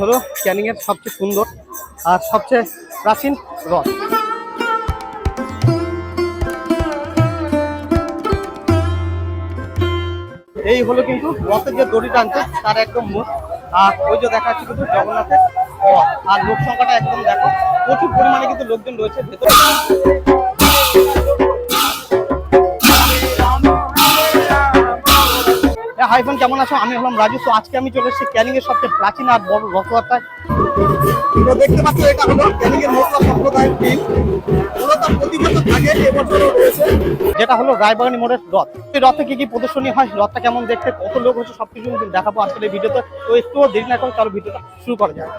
হলো ক্যানিং এর সবচেয়ে সুন্দর আর সবচেয়ে প্রাচীন হ্রদ এই হলো কিন্তু রথের যে দড়ি টানছে, তার একদম মুখ। আর ওই যে দেখা যাচ্ছে কিন্তু জগন্নাথের রথ। আর লোক সংখ্যাটা একদম দেখো, প্রচুর পরিমাণে কিন্তু লোকজন রয়েছে ভেতরে। হাই ফোন কেমন আছো? আমি হলাম রাজু। তো আজকে আমি চলে এসেছি ক্যানিং এর সবচেয়ে প্রাচীন আর বড় রথযাত্রায়। তো দেখতে পাচ্ছ, এটা হলো ক্যানিং এর মশলা সম্প্রদায়ের টিম যেটা হলো রায়বাগানি মোড়ের রথ। এই রথে কি কি প্রদর্শনী হয়? রথটা কেমন দেখতে? কত লোক হচ্ছে সবকিছু দেখাবো এই ভিডিওতে। তো একটুও দেরি না করে চলো ভিডিওটা শুরু করা যায়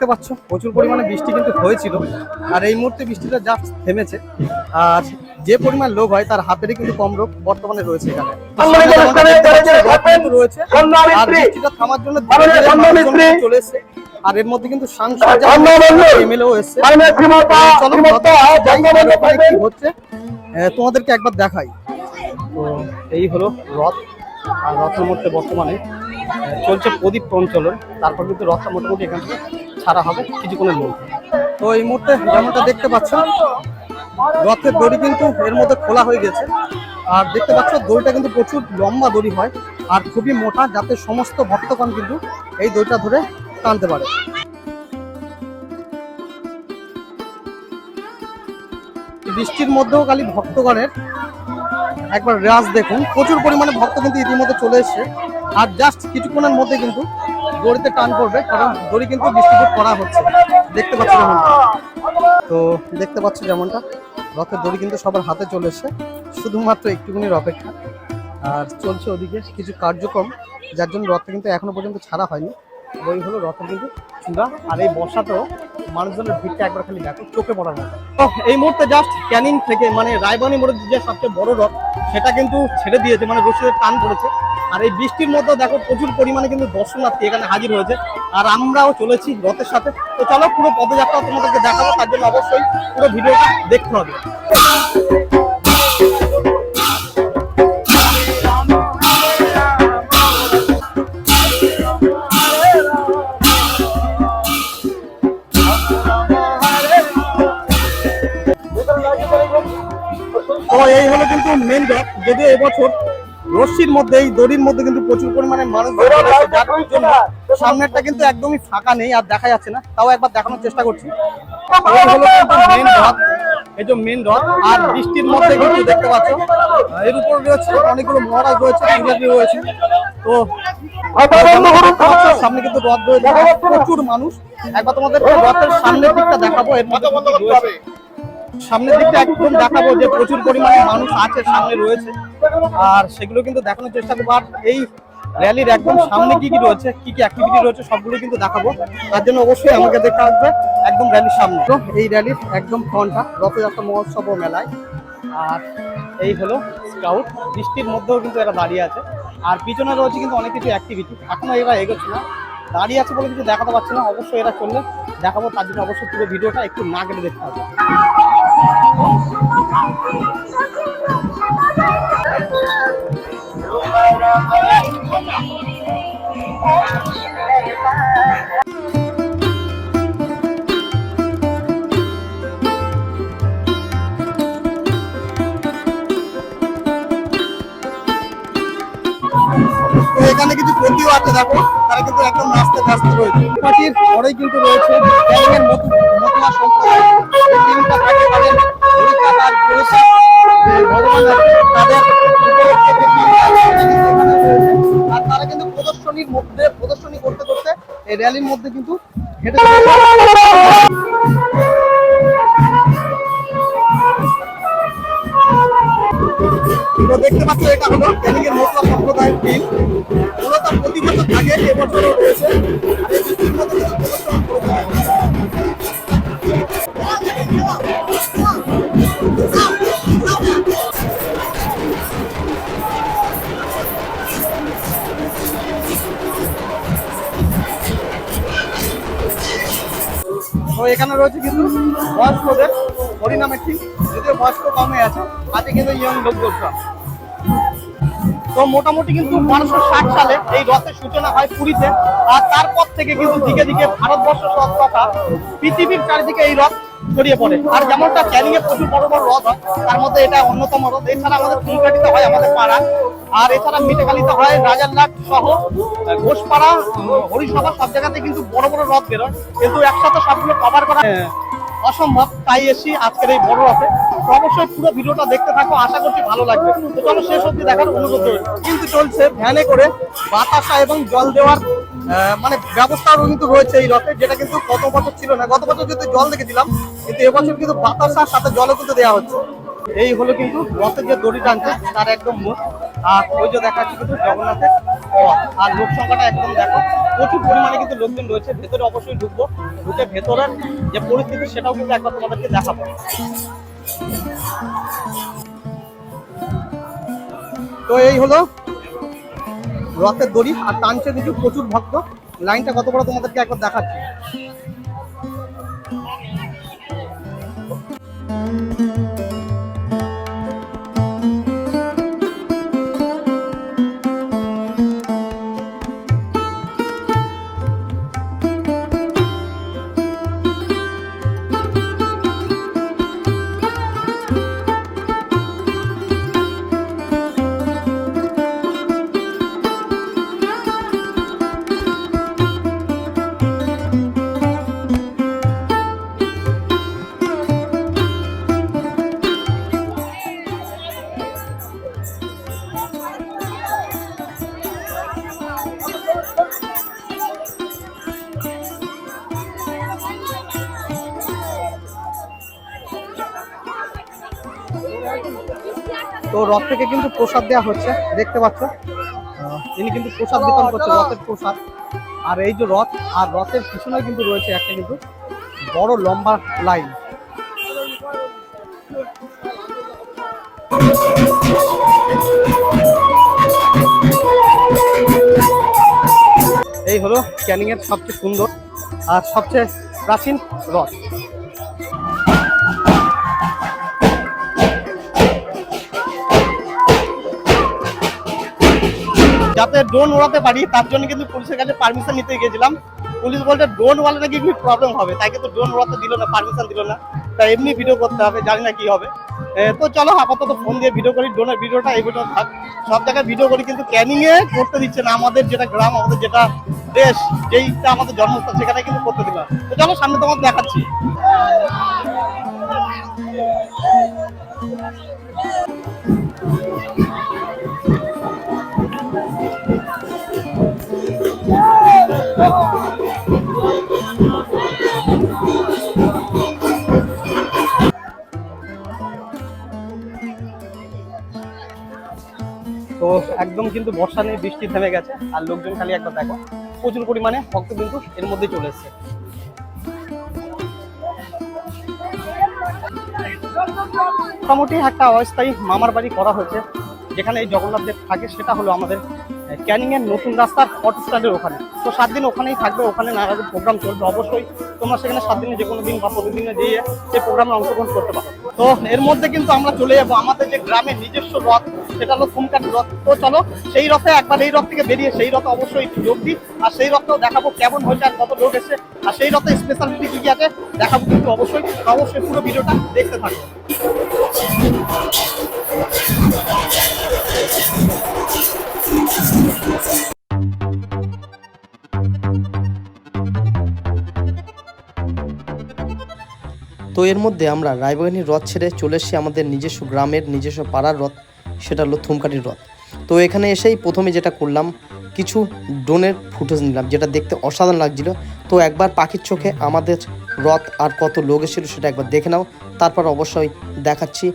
দেখতে পাচ্ছ প্রচুর পরিমাণে বৃষ্টি কিন্তু হয়েছিল। আর এই মুহূর্তে বৃষ্টিটা যা থেমেছে। আর যে পরিমাণ লোক হয় তার হাতেরই কিন্তু কম লোক বর্তমানে রয়েছে এখানে। রয়েছে। আর বৃষ্টিটা থামার জন্য ধীরে ধীরে মানুষজন কিন্তু চলে এসেছে আর এর মধ্যে কিন্তু এসছে। হচ্ছে। তোমাদেরকে একবার দেখাই। তো এই হলো রথ। আর রথের মধ্যে বর্তমানে চলছে প্রদীপ প্রঞ্চলন তারপর কিন্তু রথটা মোটামুটি এখান থেকে ছাড়া হবে কিছুক্ষণের মধ্যে। তো এই মুহূর্তে যেমনটা দেখতে পাচ্ছ রথের দড়ি কিন্তু এর মধ্যে খোলা হয়ে গেছে। আর দেখতে পাচ্ছ, দড়িটা কিন্তু প্রচুর লম্বা দড়ি হয় আর খুবই মোটা, যাতে সমস্ত ভক্তগণ কিন্তু এই দড়িটা ধরে টানতে পারে। বৃষ্টির মধ্যেও খালি ভক্তগণের একবার রাজ দেখুন। প্রচুর পরিমাণে ভক্ত কিন্তু ইতিমধ্যে চলে এসছে। আর জাস্ট কিছুক্ষণের মধ্যে কিন্তু দড়িতে টান করবে কারণ দড়ি কিন্তু ডিস্ট্রিবিউট করা হচ্ছে। দেখতে পাচ্ছি যেমনটা। তো দেখতে পাচ্ছ যেমনটা, রথের দড়ি কিন্তু সবার হাতে চলে শুধুমাত্র একটুখানির অপেক্ষা। আর চলছে ওদিকে কিছু কার্যক্রম, যার জন্য রথটা কিন্তু এখনও পর্যন্ত ছাড়া হয়নি। ওই হলো রথের কিন্তু চূড়া। আর এই বর্ষাতেও মানুষজনের ভিড়টা একবার খালি দেখো, চোখে পড়ার মতো। এই মুহূর্তে জাস্ট ক্যানিং থেকে মানে রায়বানি মোড়ের যে সবচেয়ে বড় রথ, সেটা কিন্তু ছেড়ে দিয়েছে মানে রসিদের টান পড়েছে। আর এই বৃষ্টির মধ্যে দেখো প্রচুর পরিমাণে কিন্তু দর্শনার্থী এখানে হাজির হয়েছে। আর আমরাও চলেছি রথের সাথে। তো চলো পুরো পদযাত্রা তোমাদেরকে দেখাবো, তার জন্য অবশ্যই পুরো ভিডিওটা দেখতে হবে। এই হলো কিন্তু মেন রথ যদি এবছর রশ্মির মধ্যে এই দড়ির মধ্যে কিন্তু প্রচুর পরিমাণে মানুষ সামনেরটা কিন্তু একদমই ফাঁকা নেই আর দেখা যাচ্ছে না। তাও একবার দেখানোর চেষ্টা করছি। মেন রথ। এই যে মেন রথ আর বৃষ্টির মধ্যে কিন্তু দেখতে পাচ্ছ এর উপর রয়েছে অনেকগুলো মহারাজ রয়েছে পূজারী রয়েছে। তো সামনে কিন্তু রথ রয়েছে। আর প্রচুর মানুষ। একবার তোমাদের রথের সামনের দিকটা দেখাবো এর মধ্যে। সামনের দিকটা একদম দেখাবো যে প্রচুর পরিমাণে মানুষ আছে, সামনে রয়েছে। আর সেগুলো কিন্তু দেখানোর চেষ্টা করব। আর এই র্যালির একদম সামনে কি কি রয়েছে, কি কি অ্যাক্টিভিটি রয়েছে, সবগুলো কিন্তু দেখাবো। তার জন্য অবশ্যই আমাকে দেখতে আসবে একদম র্যালির সামনে। তো এই র্যালির একদম ফ্রন্টটা রথযাত্রা মহোৎসব ও মেলায়। আর এই হলো স্কাউট বৃষ্টির মধ্যেও কিন্তু এরা দাঁড়িয়ে আছে। আর পিছনে রয়েছে কিন্তু অনেক কিছু অ্যাক্টিভিটি এখনও এরা এগোচ্ছে না। দাঁড়িয়ে আছে বলে কিছু দেখাতে পারছে না। অবশ্যই এরা চললে দেখাবো। তার জন্য অবশ্যই পুরো ভিডিওটা একটু না কেটে দেখতে হবে। প্রতিও থাকো, তারা কিন্তু একদম নাচতে নাচতে রয়েছে। পার্টির পরেই কিন্তু রয়েছে থাকে তাদের কিন্তু প্রদর্শনীর মধ্যে প্রদর্শনী করতে করতে এই র্যালির মধ্যে কিন্তু হেঁটে তো দেখতে পাচ্ছ এটা হলো ক্যানিকের মশলা সম্প্রদায়ের বিল। মূলত প্রতি বছর আগে এবছরও রয়েছে। এখানে রয়েছে কিছু ওয়াশ প্রজেক্ট হরিনামের টিম যদিও বয়স্ক কমে আছে আছে কিন্তু ইয়ং লোকজন তো মোটামুটি কিন্তু বারোশো ষাট সালে এই রথের সূচনা হয় পুরীতে আর তারপর থেকে কিন্তু দিকে দিকে ভারতবর্ষ সহ তথা পৃথিবীর চারিদিকে এই রথ ছড়িয়ে পড়ে। আর যেমনটা ক্যানিং এ প্রচুর বড় বড় রথ হয় তার মধ্যে এটা অন্যতম রথ। এছাড়া আমাদের ফুলকাটিতে হয় আমাদের পাড়া আর এছাড়া মিটেকালিতে হয় রাজারলাট সহ ঘোষপাড়া হরিসভা সব জায়গাতে কিন্তু বড় বড় রথ বেরোয়। কিন্তু একসাথে সবগুলো কভার করা আহ, অসম্ভব, তাই এসি আজকের এই বড় রথে। অবশ্যই পুরো ভিডিওটা দেখতে থাকো, আশা করছি ভালো লাগবে। তো চলো শেষ অব্দি দেখার অনুরোধ রইল। কিন্তু চলছে ভ্যানে করে বাতাসা এবং জল দেওয়ার মানে ব্যবস্থাও কিন্তু রয়েছে এই রথে, যেটা কিন্তু গত বছর ছিল না। গত বছর যদি জল দেখেছিলাম, কিন্তু এবছর কিন্তু বাতাসার সাথে জলও কিন্তু দেওয়া হচ্ছে। এই হলো কিন্তু রথের যে দড়ি টানছে, তার একদম মুখ। আর ওই যে দেখা যাচ্ছে কিন্তু জগন্নাথের আর লোক সংখ্যাটা একদম দেখো, প্রচুর পরিমাণে কিন্তু লোকজন রয়েছে, ভেতরে অবশ্যই ঢুকবো, ঢুকে ভেতরের যে পরিস্থিতি সেটাও কিন্তু একবার তোমাদেরকে দেখাবো। তো এই হলো রথের দড়ি, আর টানছে কিন্তু প্রচুর ভক্ত। লাইনটা কত বড় তোমাদেরকে একবার দেখাচ্ছি। তো রথ থেকে কিন্তু প্রসাদ দেওয়া হচ্ছে, দেখতে পাচ্ছ। ইনি কিন্তু প্রসাদ বিতরণ করছে রথের প্রসাদ। আর এই যে রথ, আর রথের পিছনে কিন্তু রয়েছে একটা কিন্তু বড় লম্বা লাইন। এই হলো ক্যানিং এর সবচেয়ে সুন্দর আর সবচেয়ে প্রাচীন রথ। যাতে ড্রোন উড়াতে পারি, তার জন্য কিন্তু পুলিশের কাছে পারমিশন নিতে গিয়েছিলাম। পুলিশ বলতে ড্রোন উড়ালে নাকি একটু প্রবলেম হবে। তাই কিন্তু ড্রোন উড়াতে দিল না পারমিশন দিল না। তাই এমনি ভিডিও করতে হবে, জানি না কি হবে। তো চলো, আপাতত ফোন দিয়ে ভিডিও করি ড্রোনের ভিডিওটা এই ভিডিও থাক। সব জায়গায় ভিডিও করি, কিন্তু ক্যানিংয়ে করতে দিচ্ছে না। আমাদের যেটা গ্রাম, আমাদের যেটা দেশ, যেইটা আমাদের জন্মস্থান, সেখানে কিন্তু করতে দিল। তো চলো, সামনে তোমাকে দেখাচ্ছি। কিন্তু বর্ষা নেই, বৃষ্টি থেমে গেছে, আর লোকজন খালি একবার দেখো, প্রচুর পরিমাণে ভক্ত কিন্তু এর মধ্যে চলে এসছে। মোটামুটি একটা অস্থায়ী মামার বাড়ি করা হয়েছে, যেখানে এই জগন্নাথ দেব থাকে, সেটা হলো আমাদের ক্যানিং এর নতুন রাস্তার অটো স্ট্যান্ডের ওখানে। তো সাত দিন ওখানেই থাকবে, ওখানে নানা প্রোগ্রাম চলবে। অবশ্যই তোমরা সেখানে সাত দিনে যে কোনো দিন বা প্রতিদিনে গিয়ে সেই প্রোগ্রামে অংশগ্রহণ করতে পারো। তো এর মধ্যে কিন্তু আমরা চলে যাব। আমাদের যে গ্রামের নিজস্ব রথ, সেটা হলো ফুমকাটি রথ। তো চলো, সেই রথে একবার এই রথ থেকে বেরিয়ে সেই রথ অবশ্যই যোগ দিই। আর সেই রথটাও দেখাবো কেমন হয়েছে আর কত লোক এসে আর সেই রথে স্পেশালিটি কি কি আছে, দেখাবো কিন্তু অবশ্যই। অবশ্যই পুরো ভিডিওটা দেখতে থাকো। তো এর মধ্যে আমরা রায়বাগানির রথ ছেড়ে চলে এসেছি, আমাদের নিজস্ব গ্রামের নিজস্ব পাড়ার রথ সেটা হলো থুমকাঠির রথ তো এখানে এসেই প্রথমে যেটা করলাম, কিছু ড্রোনের ফুটেজ নিলাম, যেটা দেখতে অসাধারণ লাগছিল। তো একবার পাখির চোখে আমাদের রথ আর কত লোক এসেছিল সেটা একবার দেখে নাও, তারপর অবশ্যই দেখাচ্ছি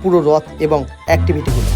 পুরো রথ এবং অ্যাক্টিভিটিগুলো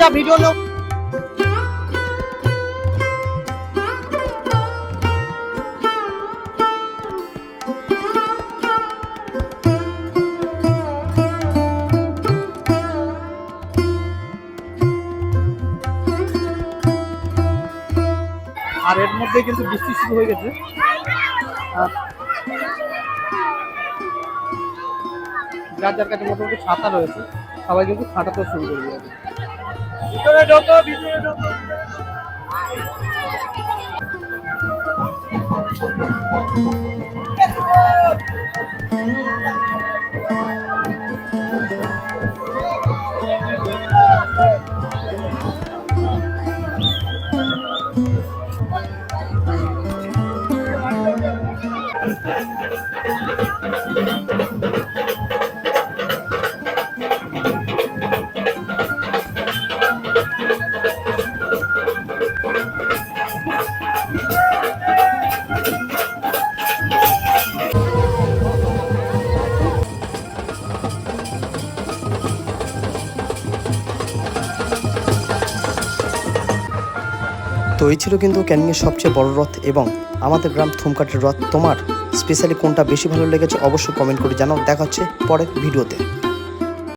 যা ভিডিও আর এর মধ্যে কিন্তু বৃষ্টি শুরু হয়ে গেছে। যার যার কাছে মোটামুটি ছাতা রয়েছে, সবাই কিন্তু খাটাতেও শুরু করে দিয়েছে। ভিতরে ঢোকো ভিতরে ঢোকো। তো এই ছিল কিন্তু ক্যানিংয়ের সবচেয়ে বড় রথ এবং আমাদের গ্রাম থুমকাটের রথ। তোমার স্পেশালি কোনটা বেশি ভালো লেগেছে অবশ্যই কমেন্ট করে জানাও। দেখা হচ্ছে পরের ভিডিওতে।